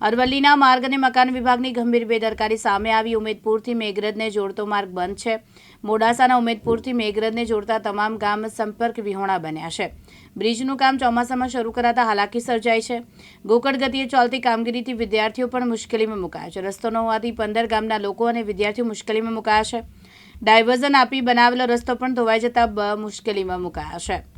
અરવલ્લીના માર્ગ અને મકાન વિભાગની ગંભીર બેદરકારી સામે આવી. ઉમેદપુરથી મેઘરજને જોડતો માર્ગ બંધ છે. મોડાસાના ઉમેદપુરથી મેઘરજને જોડતા તમામ ગામ સંપર્ક વિહોણા બન્યા છે. બ્રિજનું કામ ચોમાસામાં શરૂ કરાતા હાલાકી સર્જાય છે. ગોકળ ગતિએ ચાલતી કામગીરીથી વિદ્યાર્થીઓ પણ મુશ્કેલીમાં મુકાયા છે. રસ્તો ન હોવાથી પંદર ગામના લોકો અને વિદ્યાર્થીઓ મુશ્કેલીમાં મુકાયા છે. ડાયવર્ઝન આપી બનાવેલો રસ્તો પણ ધોવાઈ જતા મુશ્કેલીમાં મુકાયા છે.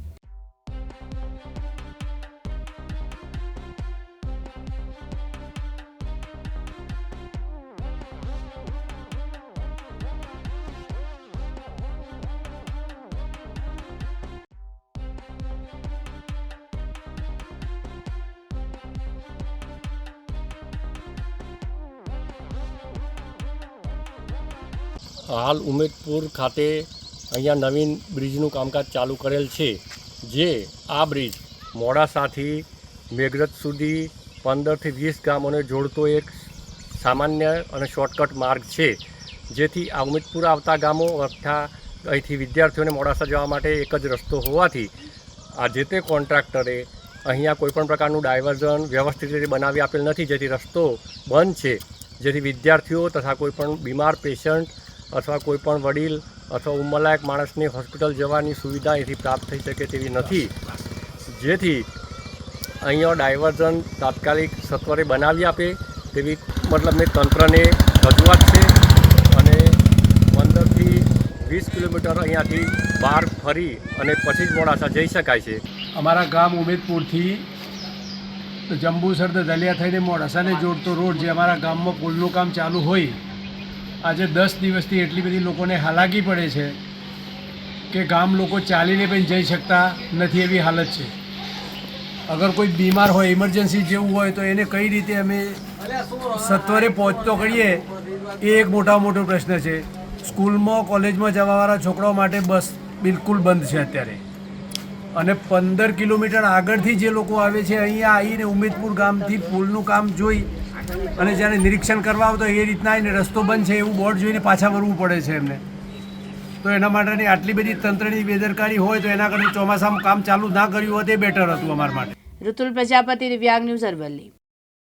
હાલ ઉમેદપુર ખાતે અહીંયા નવીન બ્રિજનું કામકાજ ચાલુ કરેલ છે, જે આ બ્રિજ મોડાસાથી મેઘરજ સુધી પંદરથી વીસ ગામોને જોડતો એક સામાન્ય અને શોર્ટકટ માર્ગ છે, જેથી આ ઉમેદપુર આવતા ગામો તથા અહીંથી વિદ્યાર્થીઓને મોડાસા જવા માટે એક જ રસ્તો હોવાથી આ જે તે કોન્ટ્રાક્ટરે અહીંયા કોઈપણ પ્રકારનું ડાયવર્ઝન વ્યવસ્થિત રીતે બનાવી આપેલ નથી, જેથી રસ્તો બંધ છે, જેથી વિદ્યાર્થીઓ તથા કોઈપણ બીમાર પેશન્ટ અથવા કોઈપણ વડીલ અથવા ઉંમરલાયક માણસને હોસ્પિટલ જવાની સુવિધા અહીંથી પ્રાપ્ત થઈ શકે તેવી નથી. જેથી અહીંયા ડાયવર્ઝન તાત્કાલિક સત્વરે બનાવી આપે તેવી મતલબ મેં તંત્રને રજૂઆત છે અને પંદરથી વીસ કિલોમીટર અહીંયાથી બહાર ફરી અને પછી જ મોડાસા જઈ શકાય છે. અમારા ગામ ઉમેદપુરથી જંબુસર દલિયા થઈને મોડાસાને જોડતો રોડ જે અમારા ગામમાં પુલનું કામ ચાલુ હોય આજે દસ દિવસથી એટલી બધી લોકોને હાલાકી પડે છે કે ગામ લોકો ચાલીને પણ જઈ શકતા નથી એવી હાલત છે. અગર કોઈ બીમાર હોય ઇમરજન્સી જેવું હોય, તો એને કઈ રીતે અમે સત્વરે પહોંચતો કરીએ, એ એક મોટા મોટો પ્રશ્ન છે. સ્કૂલમાં, કોલેજમાં જવાવાળા છોકરાઓ માટે બસ બિલકુલ બંધ છે અત્યારે. અને પંદર કિલોમીટર આગળથી જે લોકો આવે છે, અહીંયા આવીને ઉમેદપુર ગામથી પુલનું કામ જોઈ અને જ્યારે નિરીક્ષણ કરવા આવતો એ રીતના એને રસ્તો બંધ છે, એવું બોર્ડ જોઈને પાછા વળવું પડે છે એમને. તો એના માટેની આટલી બધી તંત્રની બેદરકારી હોય તો એના કરતાં ચોમાસામાં કામ ચાલુ ના કર્યું હોત એ બેટર હતું અમારા માટે. ઋતુલ પ્રજાપતિ દિવ્યાંગ ન્યૂઝ અરવલ્લી.